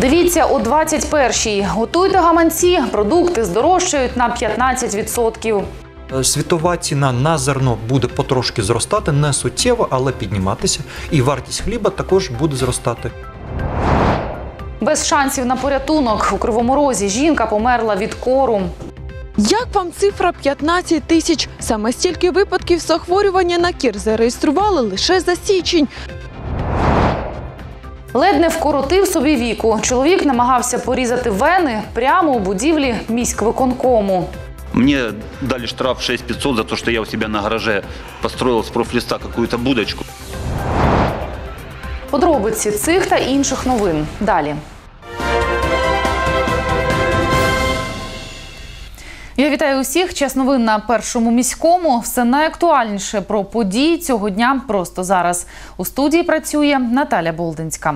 Дивіться о 21-й. Готуйте гаманці. Продукти здорожчають на 15%. Е, Світова ціна на зерно буде потрошки зростати, не суттєво, але підніматися. І вартість хліба також буде зростати. Без шансів на порятунок у кривому розі жінка померла від кору. Як вам цифра 15 тисяч? Саме стільки випадків захворювання на кір зареєстрували лише за січень. Ледь не вкоротив собі віку. Чоловік намагався порізати вени прямо у будівлі міськвиконкому. Мне дали штраф 6500 за то, что я у себя на гараже построил с профлиста какую-то будочку. Подробиці цих та інших новин далі. Я вітаю усіх. Час новин на першому міському. Все найактуальніше про події цього дня просто зараз. У студії працює Наталя Болдинська.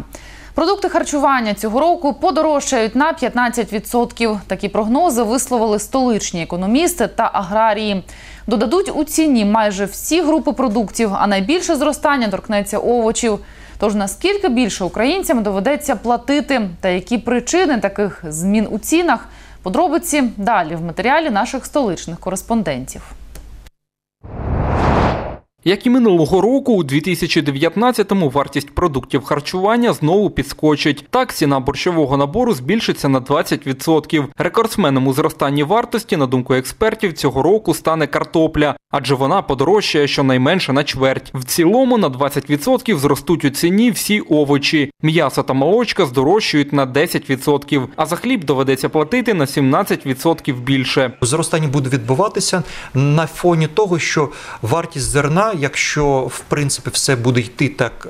Продукти харчування цього року подорожчають на 15%. Такі прогнози висловили столичні економісти та аграрії. Додадуть у ціні майже всі групи продуктів, а найбільше зростання торкнеться овочів. Тож наскільки більше українцям доведеться платити, та які причини таких змін у цінах? Подробиці далі в матеріалі наших столичних кореспондентів. Як і минулого року, у 2019-му вартість продуктів харчування знову підскочить. Так, ціна борщового набору збільшиться на 20%. Рекордсменом у зростанні вартості, на думку експертів, цього року стане картопля, адже вона подорожчає щонайменше на чверть. В цілому на 20% зростуть у ціні всі овочі. М'ясо та молочка здорожчають на 10%, а за хліб доведеться платити на 17% більше. Зростання буде відбуватися на фоні того, що вартість зерна, якщо в принципі все буде йти так,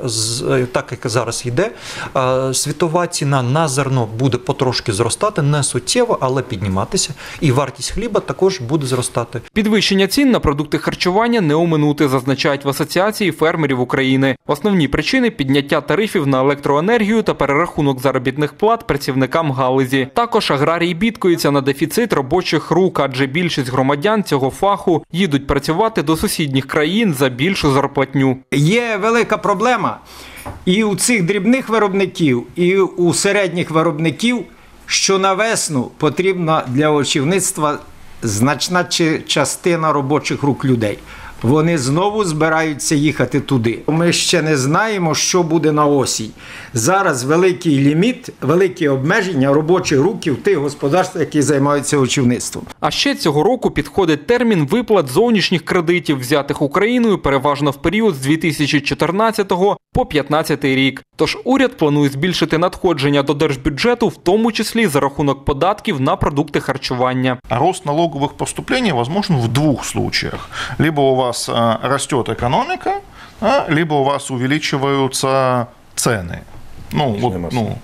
так як зараз йде, е, світова ціна на зерно буде потрошки зростати, не суттєво, але підніматися. І вартість хліба також буде зростати. Підвищення цін на продукти харчування не оминути, зазначають в Асоціації фермерів України. Основні причини підняття тарифів на електроенергію та перерахунок заробітних плат працівникам галузі. Також аграрії бідкуються на дефіцит робочих рук, адже більшість громадян цього фаху їдуть працювати до сусідніх країн за більшу зарплатню. Є велика проблема і у цих дрібних виробників, і у середніх виробників, що на весну потрібна для очівництва значна частина робочих рук людей. Вони знову збираються їхати туди. Ми ще не знаємо, що буде на осінь. Зараз великий ліміт, великі обмеження робочих руків тих господарств, які займаються очівництвом. А ще цього року підходить термін виплат зовнішніх кредитів, взятих Україною переважно в період з 2014 по 2015 рік. Тож уряд планує збільшити надходження до держбюджету, в тому числі за рахунок податків на продукти харчування. А Рост налоговых поступлений возможен в двух случаях. Либо у вас э, растет экономика, а, либо у вас увеличиваются цены. Ну, вот, ну,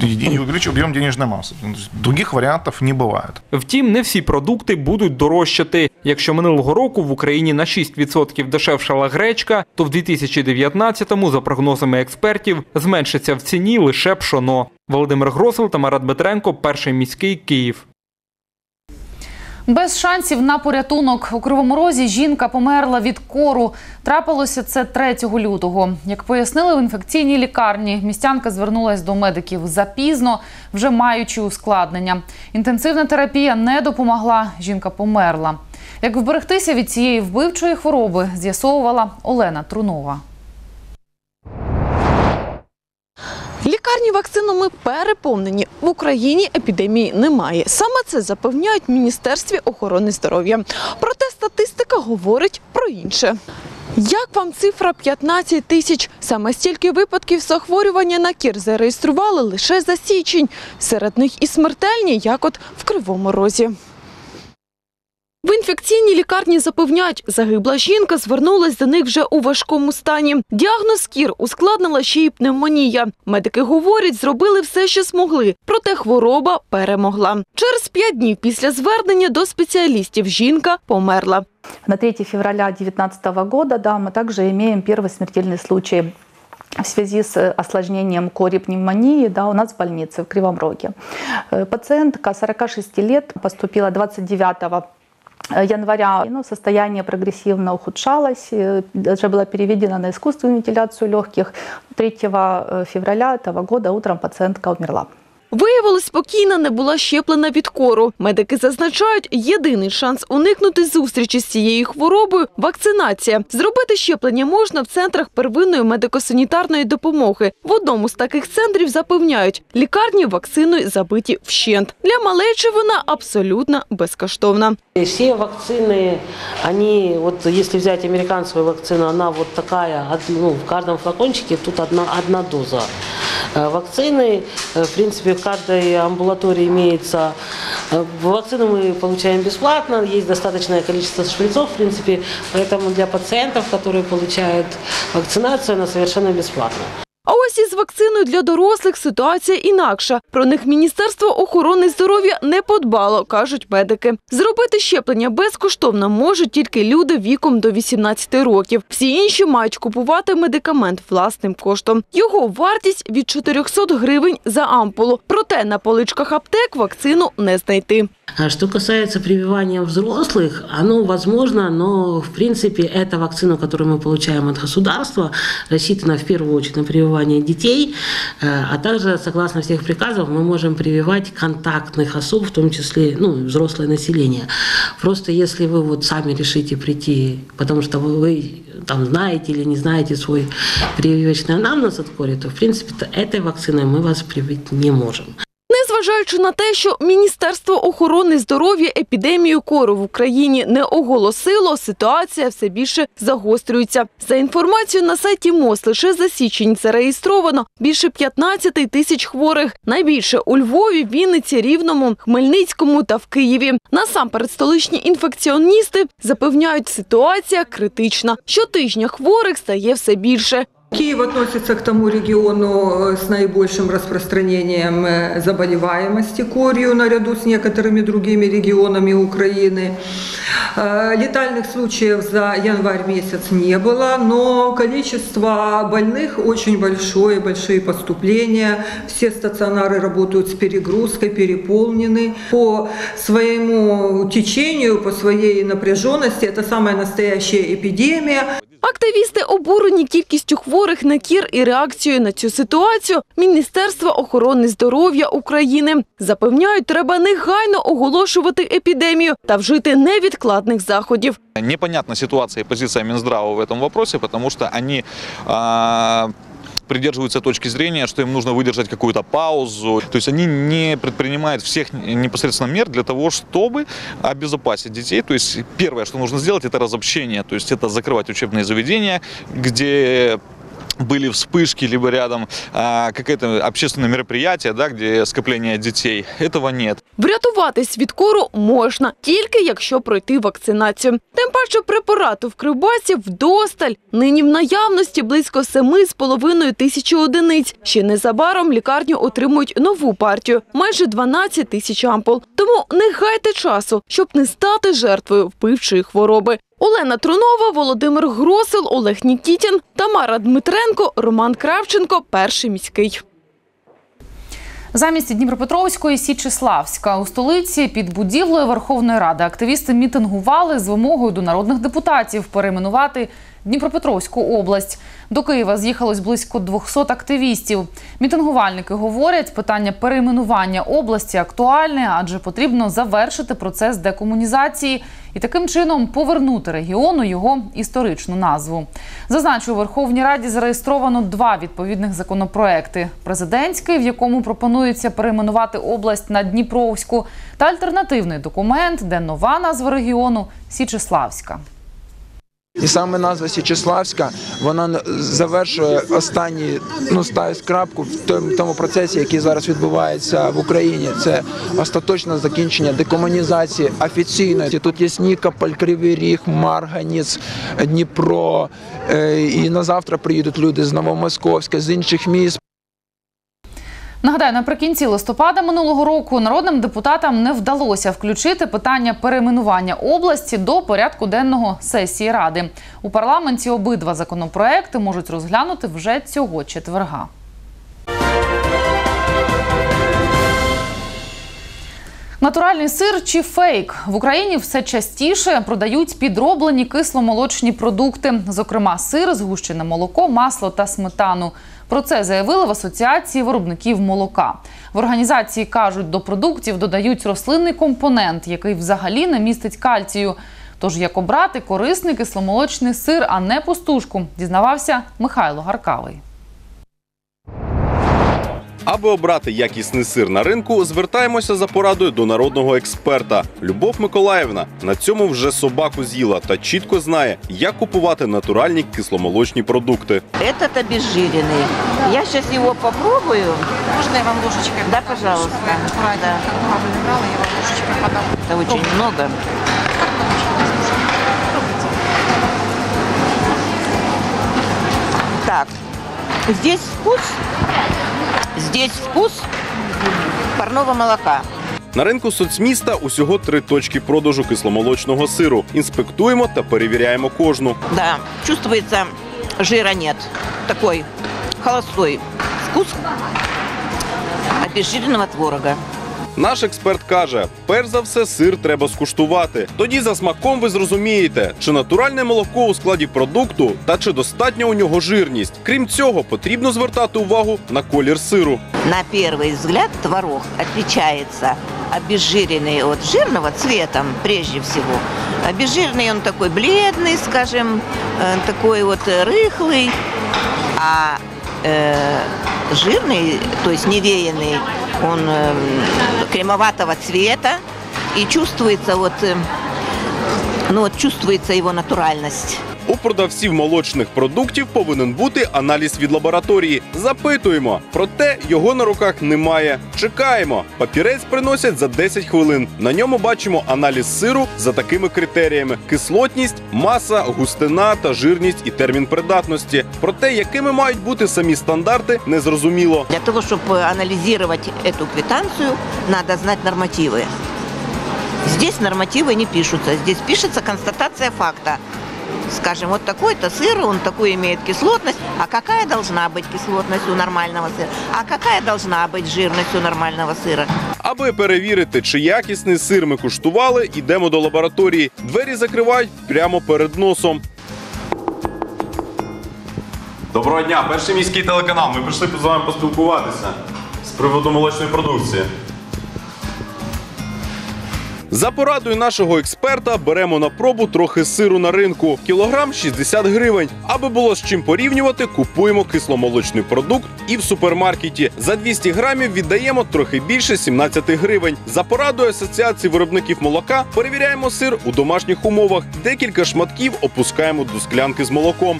и и увеличивается объем денежной массы. То есть Других вариантов не бывает. Втім, не всі продукти будуть дорожчати. Якщо минулого року в Україні на 6% дешевшала гречка, то в 2019-му, за прогнозами експертів, зменшиться в ціні лише пшоно. Володимир Гросел та Марат Дмитренко, перший міський Київ. Без шансів на порятунок у Кривому Розі жінка померла від кору. Трапилося це 3 лютого. Як пояснили в інфекційній лікарні, містянка звернулася до медиків запізно, вже маючи ускладнення. Інтенсивна терапія не допомогла. Жінка померла. Як вберегтися від цієї вбивчої хвороби, з'ясовувала Олена Трунова. Лікарні вакцинами переповнені. В Україні епідемії немає. Саме це запевняють Міністерстві охорони здоров'я. Проте статистика говорить про інше. Як вам цифра 15 тисяч? Саме стільки випадків захворювання на кір зареєстрували лише за січень. Серед них і смертельні, як от в Кривому Розі. В інфекційній лікарні запевняють, загибла жінка звернулась до них вже у важкому стані. Діагноз кір ускладнила ще й пневмонія. Медики говорять, зробили все, що змогли, проте хвороба перемогла. Через п'ять днів після звернення до спеціалістів жінка померла. На 3 февраля 2019 года, да, мы также имеем первый смертельный случай в связи с осложнением кори пневмонии да, у нас в больнице в Кривом Роге. Э, Пациентка 46 лет поступила 29 января. Ну, состояние прогрессивно ухудшалось, э, даже была переведена на искусственную вентиляцию легких. 3 февраля этого года утром пациентка умерла. Виявилось, спокійна не була щеплена від кору. Медики зазначають, єдиний шанс уникнути зустрічі з цією хворобою – вакцинація. Зробити щеплення можна в центрах первинної медико-санітарної допомоги. В одному з таких центрів запевняють, лікарні вакциною забиті вщент. Для малечі вона абсолютно безкоштовна. Все вакцины, они, вот если взять американскую вакцину, она вот такая, од- ну, в каждом флакончике тут одна, одна доза. Э, Вакцины, э, в принципе, в каждой амбулатории имеется. э, Вакцину мы получаем бесплатно, есть достаточное количество шприцов, в принципе, поэтому для пациентов, которые получают вакцинацию, она совершенно бесплатна. А ось із вакциною для дорослих ситуація інакша. Про них Міністерство охорони здоров'я не подбало, кажуть медики. Зробити щеплення безкоштовно можуть тільки люди віком до 18 років. Всі інші мають купувати медикамент власним коштом. Його вартість від 400 гривень за ампулу. Проте на поличках аптек вакцину не знайти. А Что касается прививания взрослых, оно возможно, но в принципе эта вакцина, которую мы получаем от государства, рассчитана в первую очередь на прививание детей, э, а также, согласно всех приказов, мы можем прививать контактных особ, в том числе ну, взрослое население. Просто если вы вот сами решите прийти, потому что вы, вы там знаете или не знаете свой прививочный анамнез от кори, то в принципе то этой вакциной мы вас привить не можем. Незважаючи на те, що Міністерство охорони здоров'я епідемію кору в Україні не оголосило, ситуація все більше загострюється. За інформацією на сайті МОЗ, лише за січень зареєстровано більше 15 тисяч хворих. Найбільше у Львові, Вінниці, Рівному, Хмельницькому та в Києві. Насамперед столичні інфекціоністи запевняють, ситуація критична. Щотижня хворих стає все більше. Киев относится к тому региону э, с наибольшим распространением э, заболеваемости корью наряду с некоторыми другими регионами Украины. Э, Летальных случаев за январь месяц не было, но количество больных очень большое, большие поступления. Все стационары работают с перегрузкой, переполнены. По своему течению, по своей напряженности это самая настоящая эпидемия. Активісти обурені кількістю хворих на кір і реакцією на цю ситуацію Міністерства охорони здоров'я України запевняють, треба негайно оголошувати епідемію та вжити невідкладних заходів. Непонятна ситуація і позиція Мінздраву в этом вопросі, тому що они а, придерживаются точки зрения, что им нужно выдержать какую-то паузу. То есть они не предпринимают всех непосредственно мер для того, чтобы обезопасить детей. То есть первое, что нужно сделать, это разобщение. То есть это закрывать учебные заведения, где были вспышки, либо рядом а, какое-то общественное мероприятие, да, где скопление детей. Этого нет. Врятуватись від кору можна, тільки якщо пройти вакцинацію. Тим паче препарату в Кривбасі вдосталь. Нині в наявності близько 7,5 тисячі одиниць. Ще незабаром лікарню отримують нову партію – майже 12 тисяч ампул. Тому не гайте часу, щоб не стати жертвою вбивчої хвороби. Олена Трунова, Володимир Гросил, Олег Нікітін, Тамара Дмитренко, Роман Кравченко. Перший міський. Замість Дніпропетровської Січеславська у столиці під будівлею Верховної Ради активісти мітингували з вимогою до народних депутатів перейменувати Дніпропетровську область. До Києва з'їхалось близько 200 активістів. Мітингувальники говорять, питання перейменування області актуальне, адже потрібно завершити процес декомунізації і таким чином повернути регіону його історичну назву. Зазначу, у Верховній Раді зареєстровано два відповідних законопроекти: президентський, в якому пропонується перейменувати область на Дніпровську, та альтернативний документ, де нова назва регіону Січеславська. І саме назва Січеславська вона завершує останній ну ставить крапку в тому, тому процесі, який зараз відбувається в Україні. Це остаточне закінчення декомунізації офіційної. Тут є Нікополь, Кривий Ріг, марганіц, Дніпро. Е, І на завтра приїдуть люди з Новомосковська, з інших міст. Нагадаю, наприкінці листопада минулого року народним депутатам не вдалося включити питання перейменування області до порядку денного сесії ради. У парламенті обидва законопроекти можуть розглянути вже цього четверга. Натуральний сир чи фейк в Україні все частіше продають підроблені кисломолочні продукти, зокрема сир, згущене молоко, масло та сметану. Про це заявили в асоціації виробників молока. В організації кажуть, до продуктів додають рослинний компонент, який взагалі не містить кальцію. Тож як обрати корисний кисломолочний сир, а не пустушку, дізнавався Михайло Гаркавий. Аби обрати якісний сир на ринку, звертаємося за порадою до народного експерта. Любов Миколаївна на цьому вже собаку з'їла та чітко знає, як купувати натуральні кисломолочні продукти. Этот обезжиренный. Я сейчас его попробую. Можно я вам ложечкой? Да, пожалуйста. Да. Это очень много. Так, здесь вкус, здесь вкус парного молока. На ринку соцміста усього три точки продажу кисломолочного сиру. Інспектуємо та перевіряємо кожну. Да, чувствується, жира нет. Такой холостой вкус обезжиренного творога. Наш експерт каже: перш за все, сир треба скуштувати. Тоді за смаком ви зрозумієте, чи натуральне молоко у складі продукту та чи достатня у нього жирність. Крім цього, потрібно звертати увагу на колір сиру. На первый взгляд творог отличается обезжиренный от жирного цветом прежде всего. Обезжиренный он такой бледный, скажем, э, такой вот э, рыхлый, а э, жирный, то есть невеянный, он э, кремоватого цвета и чувствуется вот, э, ну вот чувствуется его натуральность. У продавців молочних продуктів повинен бути аналіз від лабораторії. Запитуємо, проте його на руках немає. Чекаємо. Папірець приносять за 10 хвилин. На ньому бачимо аналіз сиру за такими критеріями: кислотність, маса, густина та жирність і термін придатності. Проте, якими мають бути самі стандарти, незрозуміло. Для того, чтобы анализировать эту квитанцию, надо знать нормативы. Здесь нормативы не пишутся, здесь пишется констатация факта. Скажем, вот такой-то сыр, он такую имеет кислотность, а какая должна быть кислотность у нормального сыра, а какая должна быть жирность у нормального сыра. Аби перевірити, чи якісний сир ми куштували, йдемо до лабораторії. Двері закривають прямо перед носом. Доброго дня, перший міський телеканал. Ми прийшли з вами поспілкуватися з приводу молочної продукції. За порадою нашого експерта беремо на пробу трохи сиру на ринку. Кілограм 60 гривень. Аби було з чим порівнювати, купуємо кисломолочний продукт і в супермаркеті. За 200 грамів віддаємо трохи більше 17 гривень. За порадою асоціації виробників молока перевіряємо сир у домашніх умовах. Декілька шматків опускаємо до склянки з молоком.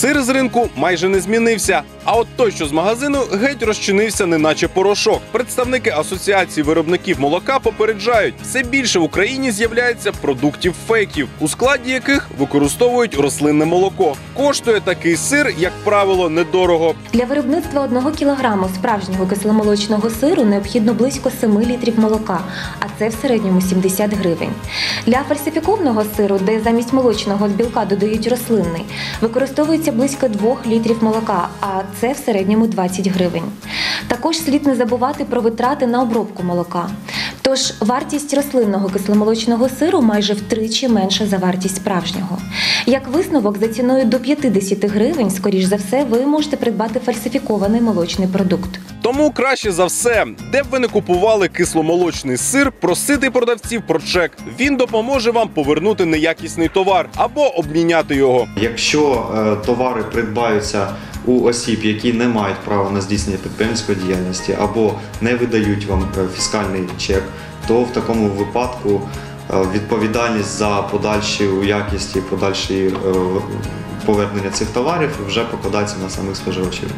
Сир з ринку майже не змінився. А от той, що з магазину, геть розчинився, неначе порошок. Представники асоціації виробників молока попереджають, все більше в Україні з'являється продуктів фейків, у складі яких використовують рослинне молоко. Коштує такий сир, як правило, недорого. Для виробництва 1 кілограму справжнього кисломолочного сиру необхідно близько 7 літрів молока, а це в середньому 70 гривень. Для фальсифікованого сиру, де замість молочного білка додають рослинний, використовується близько 2 літрів молока, а це в середньому 20 гривень. Також слід не забувати про витрати на обробку молока. Тож вартість рослинного кисломолочного сиру майже втричі менша за вартість справжнього. Як висновок, за ціною до 50 гривень, скоріш за все, ви можете придбати фальсифікований молочний продукт. Тому краще за все, де б ви не купували кисломолочний сир, просити продавців про чек. Він допоможе вам повернути неякісний товар або обміняти його. Якщо е, товари придбаються у осіб, які не мають права на здійснення підприємницької діяльності або не видають вам е, фіскальний чек, то в такому випадку е, відповідальність за подальшу якість і подальші е, повернення цих товарів вже покладається на самих споживачів.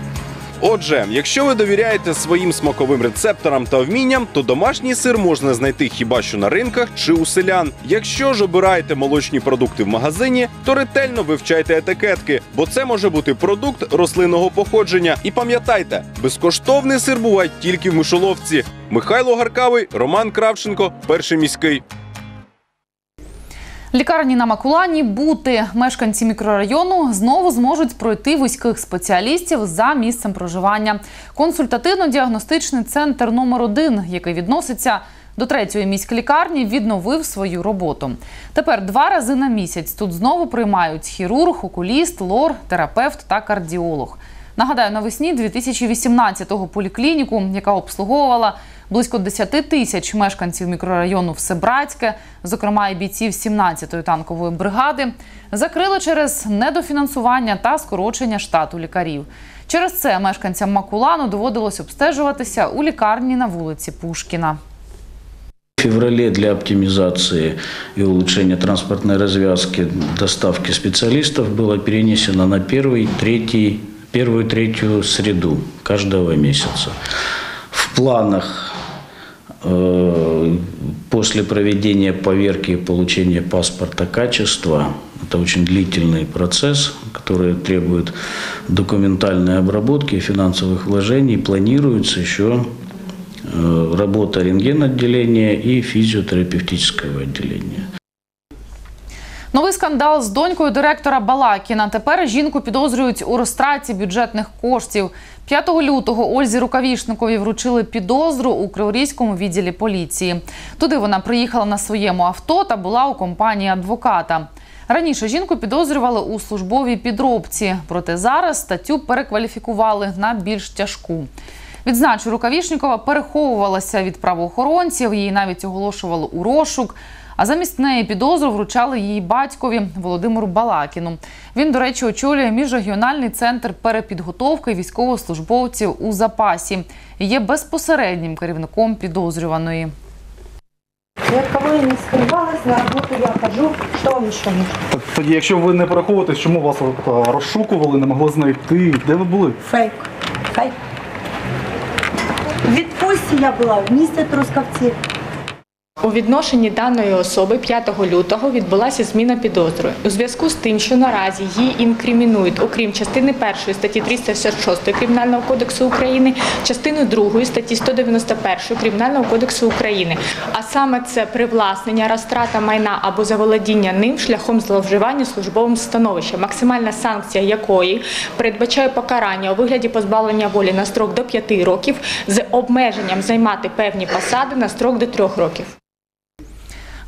Отже, якщо ви довіряєте своїм смаковим рецепторам та вмінням, то домашній сир можна знайти хіба що на ринках чи у селян. Якщо ж обираєте молочні продукти в магазині, то ретельно вивчайте етикетки, бо це може бути продукт рослинного походження. І пам'ятайте, безкоштовний сир буває тільки в мишоловці. Михайло Гаркавий, Роман Кравченко, перший міський. Лікарні на Макулані бути мешканці мікрорайону знову зможуть пройти вузьких спеціалістів за місцем проживання. Консультативно-діагностичний центр номер 1 який відноситься до третьої міської лікарні, відновив свою роботу. Тепер два рази на місяць тут знову приймають хірург, окуліст, лор, терапевт та кардіолог. Нагадаю, навесні 2018-го поліклініку, яка обслуговувала близько 10 тисяч мешканців мікрорайону Всебратське, зокрема і бійців 17-ї танкової бригади, закрили через недофінансування та скорочення штату лікарів. Через це мешканцям Макулану доводилось обстежуватися у лікарні на вулиці Пушкіна. В феврале для оптимизации и улучшения транспортной развязки доставки специалистов было перенесено на первый, третий, первую, третью среду каждого месяца. В планах э, после проведения поверки и получения паспорта качества, это очень длительный процесс, который требует документальной обработки финансовых вложений, планируется еще э, работа рентген-отделения и физиотерапевтического отделения. Новий скандал з донькою директора Балакіна. Тепер жінку підозрюють у розтраті бюджетних коштів. 5 лютого Ользі Рукавішникові вручили підозру у Криворізькому відділі поліції. Туди вона приїхала на своєму авто та була у компанії адвоката. Раніше жінку підозрювали у службовій підробці, проте зараз статтю перекваліфікували на більш тяжку. Відзначу, Рукавішнікова переховувалася від правоохоронців, її навіть оголошували у розшук. А замість неї підозру вручали її батькові Володимиру Балакіну. Він, до речі, очолює міжрегіональний центр перепідготовки військовослужбовців у запасі і є безпосереднім керівником підозрюваної. Кого я не скрывалась, на работу я хожу. Что вам еще? Так тоді, якщо ви не переховуєтесь, чому вас е, розшукували, не могли знайти? Де ви були? Фейк. Фейк. В відпустці я була в місті Трускавці. У відношенні даної особи 5 лютого відбулася зміна підозри у зв'язку з тим, що наразі її інкримінують, окрім частини 1 статті 366 Кримінального кодексу України, частини 2 статті 191 Кримінального кодексу України. А саме це привласнення, розтрата майна або заволодіння ним шляхом зловживання службовим становищем, максимальна санкція якої передбачає покарання у вигляді позбавлення волі на строк до 5 років з обмеженням займати певні посади на строк до 3 років.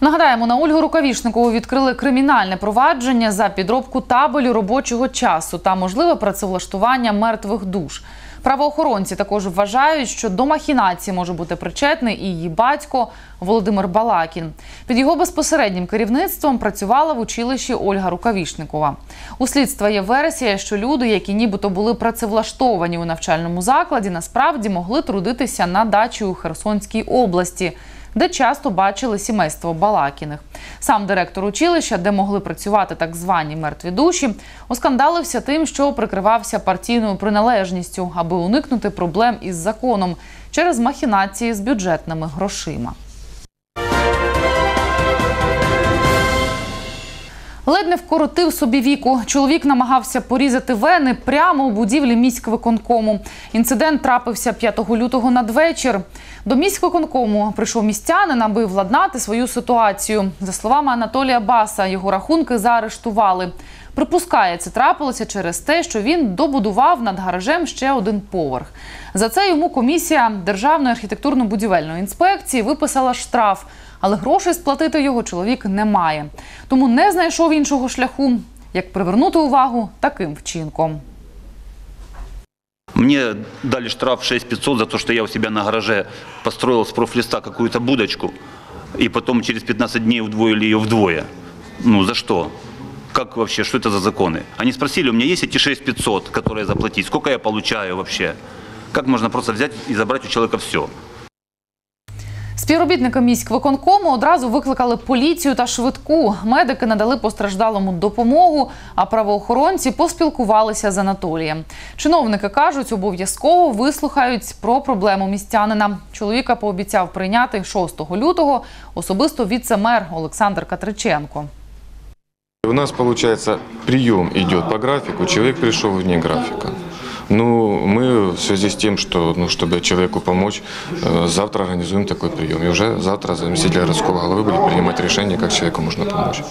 Нагадаємо, на Ольгу Рукавішникову відкрили кримінальне провадження за підробку табелю робочого часу та можливе працевлаштування мертвих душ. Правоохоронці також вважають, що до махінації може бути причетний і її батько Володимир Балакін. Під його безпосереднім керівництвом працювала в училищі Ольга Рукавішникова. У слідства є версія, що люди, які нібито були працевлаштовані у навчальному закладі, насправді могли трудитися на дачі у Херсонській області де часто бачили сімейство Балакіних. Сам директор училища, де могли працювати так звані мертві душі, оскандалився тим, що прикривався партійною приналежністю, аби уникнути проблем із законом через махінації з бюджетними грошима. Ледь не вкоротив собі віку. Чоловік намагався порізати вени прямо у будівлі міськвиконкому. Інцидент трапився 5 лютого надвечір. До міськвиконкому прийшов містянин, аби владнати свою ситуацію. За словами Анатолія Баса, його рахунки заарештували. Припускає, це трапилося через те, що він добудував над гаражем ще один поверх. За це йому комісія Державної архітектурно-будівельної інспекції виписала штраф, але грошей сплатити його чоловік не має. Тому не знайшов іншого шляху, як привернути увагу таким вчинком. Мне дали штраф 6500 за то, что я у себя на гараже построил с профлиста какую-то будочку, и потом через 15 дней удвоили ее вдвое. Ну, за что? Как вообще, что это за законы? Они спросили, у меня есть эти 6500, которые заплатить, сколько я получаю вообще? Как можно просто взять и забрать у человека все? Співробітники міськвиконкому одразу викликали поліцію та швидку. Медики надали постраждалому допомогу, а правоохоронці поспілкувалися з Анатолієм. Чиновники кажуть, обов'язково вислухають про проблему містянина. Чоловіка пообіцяв прийняти 6 лютого особисто віце-мер Олександр Катриченко. У нас, получается, прием идет по графику, человек пришел вне графика. Ну, мы в связи с тем, что, ну, чтобы человеку помочь, э, завтра организуем такой прием. И уже завтра заместитель городского головы будет принимать решение, как человеку можно помочь.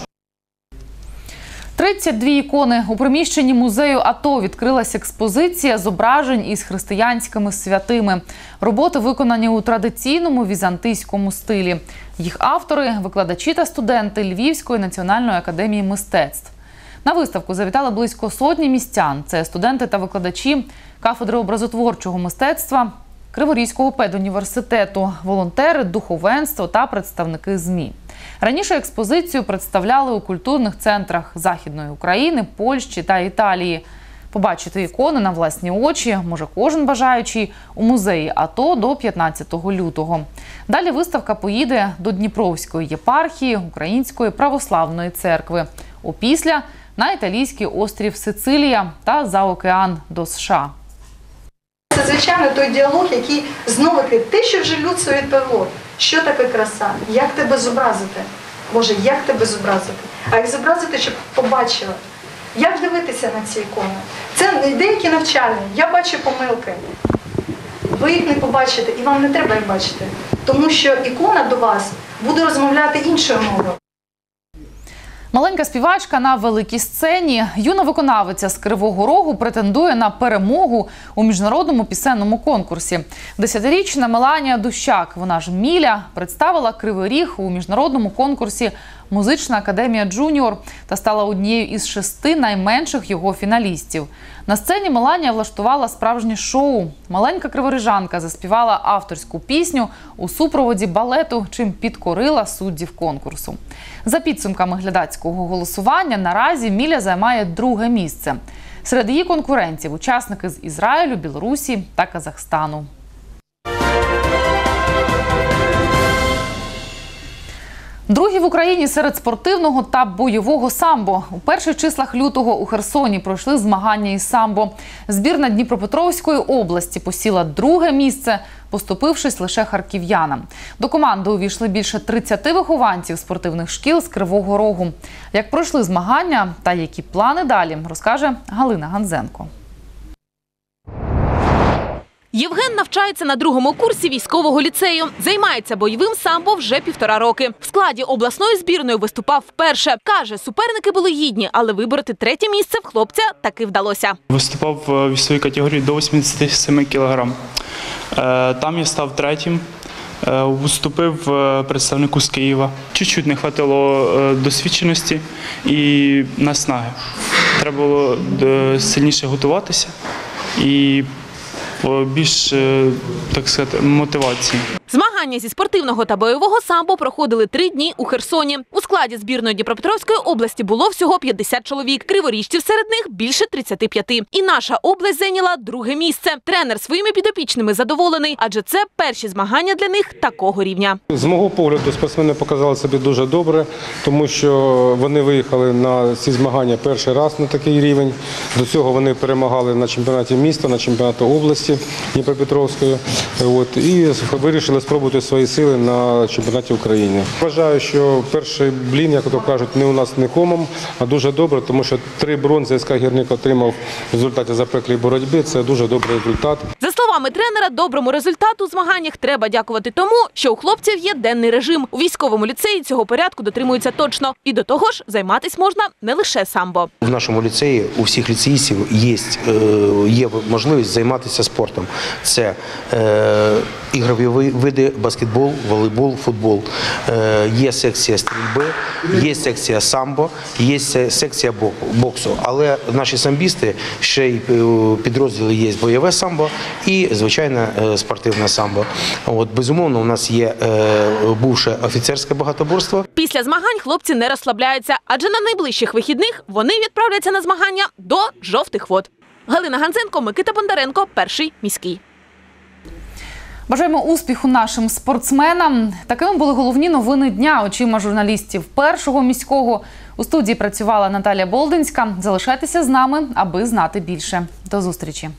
32 ікони у приміщенні музею АТО відкрилась експозиція зображень із християнськими святими. Роботи виконані у традиційному візантийському стилі. Їх автори викладачі та студенти Львівської національної академії мистецтв. На виставку завітали близько сотні містян. Це студенти та викладачі кафедри образотворчого мистецтва Криворізького педуніверситету, волонтери, духовенство та представники ЗМІ. Раніше експозицію представляли у культурних центрах Західної України, Польщі та Італії. Побачити ікони на власні очі може кожен бажаючий у музеї АТО до 15 лютого. Далі виставка поїде до Дніпровської єпархії Української православної церкви. Опісля на італійський острів Сицилія та за океан до США. Це звичайно той діалог, який знову таки те, що вже людство відповіло. Що таке краса? Як тебе зобразити? Боже, як тебе зобразити? А як зобразити, щоб побачила? Як дивитися на ці ікони? Це не деякі навчальні. Я бачу помилки. Ви їх не побачите, і вам не треба їх бачити. Тому що ікона до вас буде розмовляти іншою мовою. Маленька співачка на великій сцені. Юна виконавиця з Кривого Рогу претендує на перемогу у міжнародному пісенному конкурсі. Десятирічна Меланія Дущак, вона ж Міля, представила Кривий Ріг у міжнародному конкурсі Музична академія Джуніор та стала однією із шести найменших його фіналістів. На сцені Меланія влаштувала справжнє шоу. Маленька криворижанка заспівала авторську пісню у супроводі балету, чим підкорила суддів конкурсу. За підсумками глядацького голосування наразі Міля займає друге місце. Серед її конкурентів учасники з Ізраїлю, Білорусі та Казахстану. Другі в Україні серед спортивного та бойового самбо. У перших числах лютого у Херсоні пройшли змагання із самбо. Збірна Дніпропетровської області посіла друге місце, поступившись лише харків'янам. До команди увійшли більше 30 вихованців спортивних шкіл з Кривого Рогу. Як пройшли змагання та які плани далі, розкаже Галина Ганзенко. Євген навчається на другому курсі військового ліцею. Займається бойовим самбо вже півтора роки. В складі обласної збірної виступав вперше. Каже, суперники були гідні, але вибороти третє місце в хлопця таки вдалося. Виступав в вісовій категорії до 87 кг. Там я став третім. Е, Виступив е, представнику з Києва. Чуть-чуть не вистачило досвідченості і наснаги. Треба було е, сильніше готуватися і е, більш, е, так сказати, мотивації. Змагання зі спортивного та бойового самбо проходили три дні у Херсоні. У складі збірної Дніпропетровської області було всього 50 чоловік. Криворіжців серед них більше 35. І наша область зайняла друге місце. Тренер своїми підопічними задоволений, адже це перші змагання для них такого рівня. З мого погляду, спортсмени показали себе дуже добре, тому що вони виїхали на ці змагання перший раз на такий рівень. До цього вони перемагали на чемпіонаті міста, на чемпіонаті області Дніпропетровської. От, і вирішили спробувати свої сили на чемпіонаті України. Вважаю, що перший блін, як то кажуть, не у нас не комом, а дуже добре, тому що три бронзи СК Гірник отримав в результаті запеклій боротьби. Це дуже добрий результат. За словами тренера, доброму результату у змаганнях треба дякувати тому, що у хлопців є денний режим. У військовому ліцеї цього порядку дотримуються точно. І до того ж, займатись можна не лише самбо. В нашому ліцеї у всіх ліцеїстів є, е, є можливість займатися спортом. Це е, ігрові види баскетбол, волейбол, футбол. Е, є секція стрільби, є секція самбо, є секція боксу. Але наші самбісти ще й е, підрозділи є бойове самбо і звичайне е, спортивне самбо. От безумовно, у нас є е, бувше офіцерське багатоборство. Після змагань хлопці не розслабляються, адже на найближчих вихідних вони відправляться на змагання до жовтих вод. Галина Ганзенко, Микита Бондаренко, перший міський. Бажаємо успіху нашим спортсменам. Такими були головні новини дня очима журналістів першого міського. У студії працювала Наталія Болдинська. Залишайтеся з нами, аби знати більше. До зустрічі.